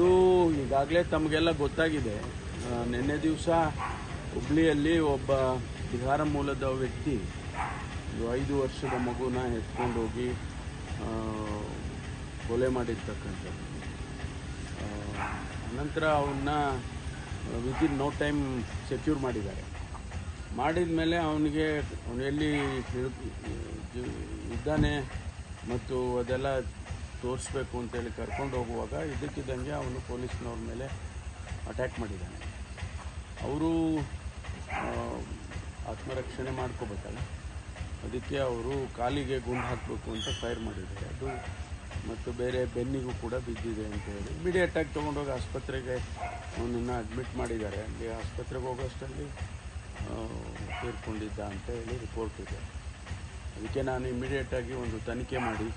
ಅದು ಈಗಾಗಲೇ ತಮಗೆಲ್ಲ ಗೊತ್ತಾಗಿದೆ. ನಿನ್ನೆ ದಿವಸ ಹುಬ್ಳಿಯಲ್ಲಿ ಒಬ್ಬ ಬಿಹಾರ ಮೂಲದ ವ್ಯಕ್ತಿ ಐದು ವರ್ಷದ ಮಗುನ ಎತ್ಕೊಂಡು ಹೋಗಿ ಕೊಲೆ ಮಾಡಿರ್ತಕ್ಕಂಥದ್ದು. ನಂತರ ಅವನ್ನ ವಿತಿನ್ ನೋ ಟೈಮ್ ಸೆಕ್ಯೂರ್ ಮಾಡಿದ್ದಾರೆ. ಮಾಡಿದ ಮೇಲೆ ಅವನಿಗೆ ಅವನು ಎಲ್ಲಿ ಇದ್ದಾನೆ ಮತ್ತು ಅದೆಲ್ಲ ತೋರಿಸ್ಬೇಕು ಅಂತೇಳಿ ಕರ್ಕೊಂಡು ಹೋಗುವಾಗ ಇದಕ್ಕಿದ್ದಂಗೆ ಅವನು ಪೊಲೀಸ್ನವ್ರ ಮೇಲೆ ಅಟ್ಯಾಕ್ ಮಾಡಿದ್ದಾನೆ. ಅವರು ಆತ್ಮರಕ್ಷಣೆ ಮಾಡ್ಕೋಬೇಕಲ್ಲ. ಅದಕ್ಕೆ ಅವರು ಕಾಲಿಗೆ ಗುಂಡು ಹಾಕಬೇಕು ಅಂತ ಫೈರ್ ಮಾಡಿದ್ದಾರೆ. ಅದು ಮತ್ತು ಬೇರೆ ಬೆನ್ನಿಗೂ ಕೂಡ ಬಿದ್ದಿದೆ ಅಂತ ಹೇಳಿ ಇಮಿಡಿಯೇಟಾಗಿ ತೊಗೊಂಡೋಗಿ ಆಸ್ಪತ್ರೆಗೆ ಅವನನ್ನು ಅಡ್ಮಿಟ್ ಮಾಡಿದ್ದಾರೆ. ಅಲ್ಲಿ ಆಸ್ಪತ್ರೆಗೆ ಹೋಗೋಷ್ಟರಲ್ಲಿ ತೀರ್ಕೊಂಡಿದ್ದ ಅಂತ ಹೇಳಿ ರಿಪೋರ್ಟ್ ಇದೆ. ಅದಕ್ಕೆ ನಾನು ಇಮಿಡಿಯೇಟಾಗಿ ಒಂದು ತನಿಖೆ ಮಾಡಿ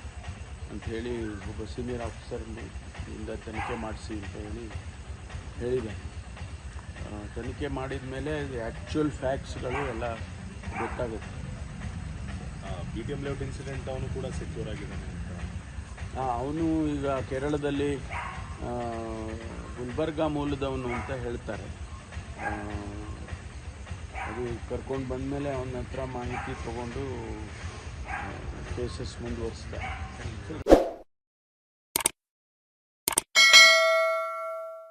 ಅಂತ ಹೇಳಿ ಒಬ್ಬ ಸೀನಿಯರ್ ಆಫೀಸರ್ನಿಂದ ತನಿಖೆ ಮಾಡಿಸಿ ಅಂತ ಹೇಳಿ ಹೇಳಿದೆ. ತನಿಖೆ ಮಾಡಿದ ಮೇಲೆ ಆ್ಯಕ್ಚುಯಲ್ ಫ್ಯಾಕ್ಟ್ಸ್ಗಳು ಎಲ್ಲ ಗೊತ್ತಾಗುತ್ತೆ. B T M layout incident ಅವನು ಕೂಡ ಸೆಕ್ಯೂರ್ ಆಗಿದ್ದಾನೆ ಅಂತ. ಅವನು ಈಗ ಕೇರಳದಲ್ಲಿ ಗುಲ್ಬರ್ಗ ಮೂಲದವನು ಅಂತ ಹೇಳ್ತಾರೆ. ಅದು ಕರ್ಕೊಂಡು ಬಂದಮೇಲೆ ಅವನ ಹತ್ರ ಮಾಹಿತಿ ತಗೊಂಡು Que esse mundo está.